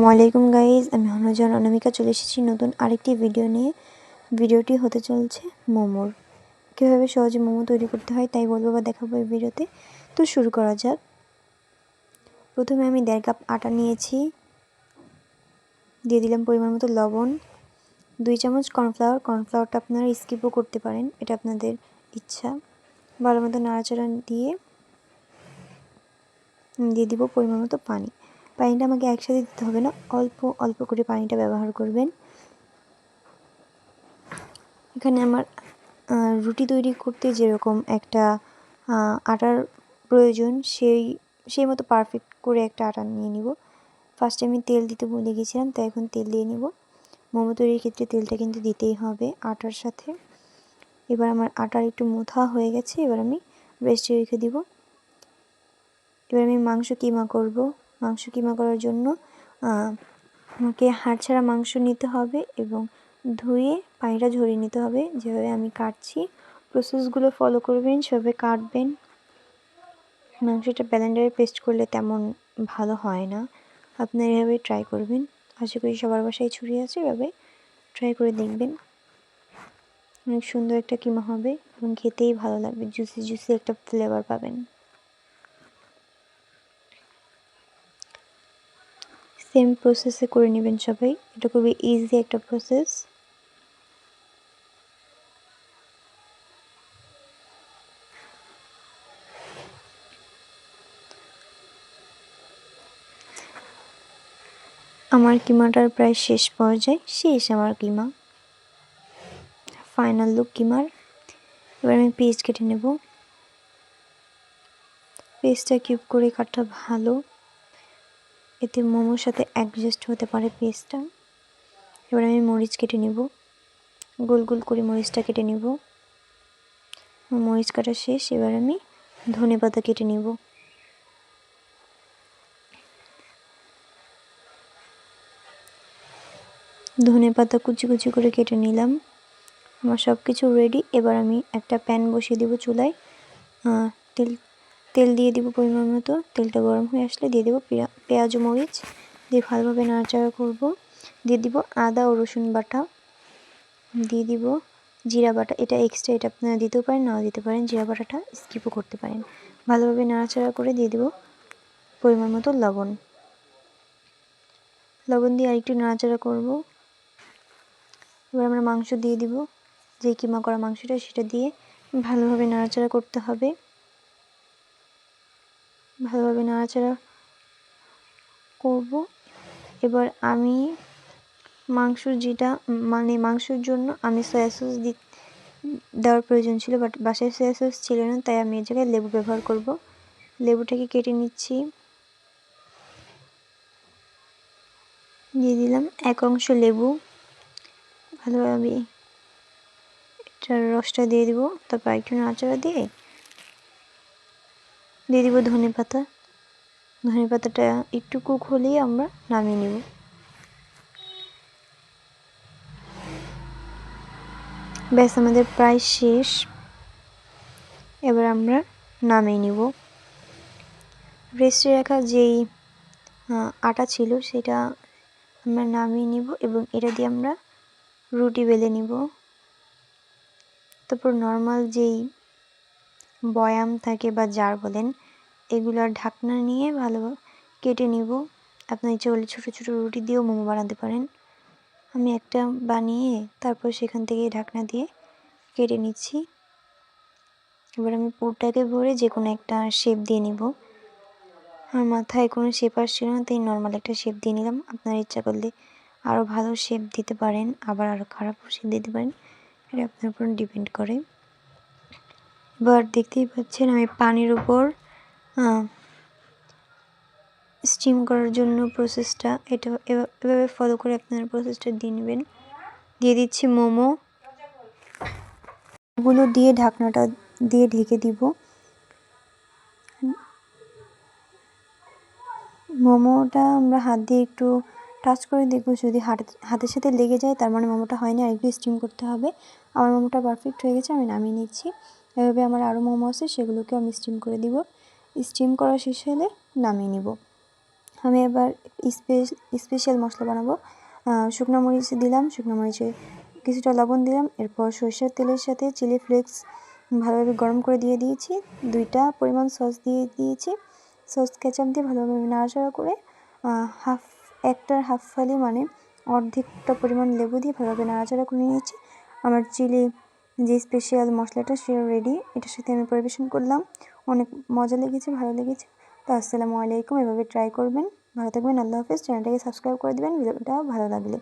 আসসালামাইকুম গাইজ, আমি হনজন অনামিকা, চলে এসেছি নতুন আরেকটি ভিডিও নিয়ে। ভিডিওটি হতে চলছে মোমোর। কীভাবে সহজে মোমো তৈরি করতে হয় তাই বলব বা দেখাবো এই ভিডিওতে। তো শুরু করা যাক। প্রথমে আমি দেড় কাপ আটা নিয়েছি। দিয়ে দিলাম পরিমাণ মতো লবণ। দুই চামচ কর্নফ্লাওয়ার। কর্নফ্লাওয়ারটা আপনারা স্কিপও করতে পারেন, এটা আপনাদের ইচ্ছা। ভালো মতো নাড়াচাড়া দিয়ে দিয়ে দিব পরিমাণ মতো পানি। পানিটা আমাকে একসাথে দিতে হবে না। অল্প অল্প করে পানিটা ব্যবহার করবেন। এখানে আমার রুটি তৈরি করতে যেরকম একটা আটার প্রয়োজন, সেই সেই মতো পারফেক্ট করে একটা আটা নিয়ে নিব। ফার্স্টে আমি তেল দিতে ভুলে গেছিলাম, তাই এখন তেল দিয়ে নিব। মোমো তৈরির ক্ষেত্রে তেলটা কিন্তু দিতেই হবে আটার সাথে। এবার আমার আটার একটু মুথা হয়ে গেছে, এবার আমি রেস্টে রেখে দিব। এবার আমি মাংস কিমা করব? মাংস কিমা করার জন্য আমাকে হাড় ছাড়া মাংস নিতে হবে এবং ধুয়ে পানিটা ঝরিয়ে নিতে হবে। যেভাবে আমি কাটছি প্রসেসগুলো ফলো করবেন, সেভাবে কাটবেন। মাংসটা ব্যালেন্ডারে পেস্ট করলে তেমন ভালো হয় না। আপনারা এভাবে ট্রাই করবেন। আশা করি সবার বাসায় ছুরি আছে, এভাবে ট্রাই করে দেখবেন। অনেক সুন্দর একটা কিমা হবে এবং খেতেই ভালো লাগবে জুসি জুসি একটা ফ্লেভার পাবেন। সেম প্রসেসে করে নেবেন সবাই। এটা খুবই ইজি একটা প্রসেস আমার কিমাটার প্রায় শেষ পর্যায়ে শেষ আমার কিমা। Final look কিমার। এবার আমি পেস্ট কেটে নেব। পেস্টটা কিউব করে কাটা ভালো। এতে মোমোর সাথে অ্যাডজাস্ট হতে পারে পেস্টটা এবার আমি মরিচ কেটে নেব। গোল গোল করে মরিচটা কেটে নেব। মরিচ কাটা শেষ, এবার আমি ধনে পাতা কেটে নেব। ধনে পাতা কুচি কুচি করে কেটে নিলাম। আমার সব কিছু রেডি এবার আমি একটা প্যান বসিয়ে দেবো চুলায়। তেল তেল দিয়ে দিব পরিমাণ মতো। তেলটা গরম হয়ে আসলে দিয়ে দেবো পেঁয়াজ মরিচ। দিয়ে ভালোভাবে নাড়াচাড়া করব। দিয়ে দিব আদা ও রসুন বাটা। দিয়ে দিব জিরা বাটা। এটা এক্সট্রা এটা আপনারা দিতেও পারেন, নাও দিতে পারেন। জিরা বাটাটা স্কিপও করতে পারেন। ভালোভাবে নাড়াচাড়া করে দিয়ে দেব পরিমাণ মতো লবণ। লবণ দিয়ে আরেকটু নাড়াচাড়া করব। এবার আমরা মাংস দিয়ে দিব। যে কিমা করা মাংসটা সেটা দিয়ে ভালোভাবে নাড়াচাড়া করতে হবে। ভালোভাবে নাড়াচাড়া করব। এবার আমি মাংস যেটা মানে মাংসর জন্য আমি সয়া সস দি, দেওয়ার প্রয়োজন ছিল বাট বাসায় সয়া সস ছিল না, তাই আমি এ জায়গায় লেবু ব্যবহার করব। লেবুটাকে কেটে নিচ্ছি। দিয়ে দিলাম এক অংশ লেবু। ভালোভাবে এটার রসটা দিয়ে দিব, তারপর একটু নাড়াচাড়া দিয়ে দিয়ে দিব ধনে পাতা। ধনে পাতাটা একটু কুক হলেই আমরা নামিয়ে নেব। ব্যাস, আমাদের প্রায় শেষ। এবার আমরা নামিয়ে নিব। রেস্টে রাখা যেই আটা ছিল সেটা আমরা নামিয়ে নিব এবং এটা দিয়ে আমরা রুটি বেলে নিব। তারপর নর্মাল যেই বয়াম থাকে বা জার বলেন এগুলোর ঢাকনা নিয়ে ভালো কেটে নিব। আপনার ইচ্ছে করলে ছোটো ছোটো রুটি দিয়েও মোমো বানাতে পারেন। আমি একটা বানিয়ে তারপর সেখান থেকে ঢাকনা দিয়ে কেটে নিচ্ছি। এবার আমি পুরটাকে ভরে যে কোনো একটা শেপ দিয়ে নিব। আমার মাথায় কোনো শেপ আসছিল না, তাই নর্মাল একটা শেপ দিয়ে নিলাম। আপনার ইচ্ছা করলে আরও ভালো শেপ দিতে পারেন, আবার আরও খারাপ শেপ দিতে পারেন। এটা আপনার উপর ডিপেন্ড করে। এবার দেখতেই পাচ্ছেন আমি পানির উপর স্টিম করার জন্য প্রসেসটা এটা এভাবে ফলো করে আপনারা প্রসেসটা দিয়ে নেবেন। দিয়ে দিচ্ছি মোমো। গুলো দিয়ে ঢাকনাটা দিয়ে ঢেকে দিব। মোমোটা আমরা হাত দিয়ে একটু টাচ করে দেখব, যদি হাতের সাথে লেগে যায়, তার মানে মোমোটা হয়নি আর একটু স্টিম করতে হবে। আমার মোমোটা পারফেক্ট হয়ে গেছে, আমি নামিয়ে নিচ্ছি। এভাবে আমার আরও মোমো আছে, সেগুলোকে আমি স্টিম করে দিব। স্টিম করা শেষ হলে নামিয়ে নিব। আমি এবার স্পেশাল মশলা বানাবো। শুকনো মরিচ দিলাম, শুকনো মরিচে কিছুটা লবণ দিলাম, এরপর সরষের তেলের সাথে চিলি ফ্লেক্স ভালোভাবে গরম করে দিয়ে দিয়েছি। দুইটা পরিমাণ সস দিয়ে দিয়েছি। সস কেচাপ দিয়ে ভালোভাবে নাড়াচাড়া করে হাফ একটার হাফ ফালি মানে অর্ধেকটা পরিমাণ লেবু দিয়ে ভালোভাবে নাড়াচাড়া করে নিয়েছি। আমার চিলি যে স্পেশাল মশলাটা সে রেডি এটার সাথে আমি পরিবেশন করলাম। অনেক মজা লেগেছে, ভালো লেগেছে। তো আসসালামু আলাইকুম, এভাবে ট্রাই করবেন। ভালো থাকবেন, আল্লাহ হাফেজ। চ্যানেলটাকে সাবস্ক্রাইব করে দেবেন, ভিডিওটা ভালো লাগলে।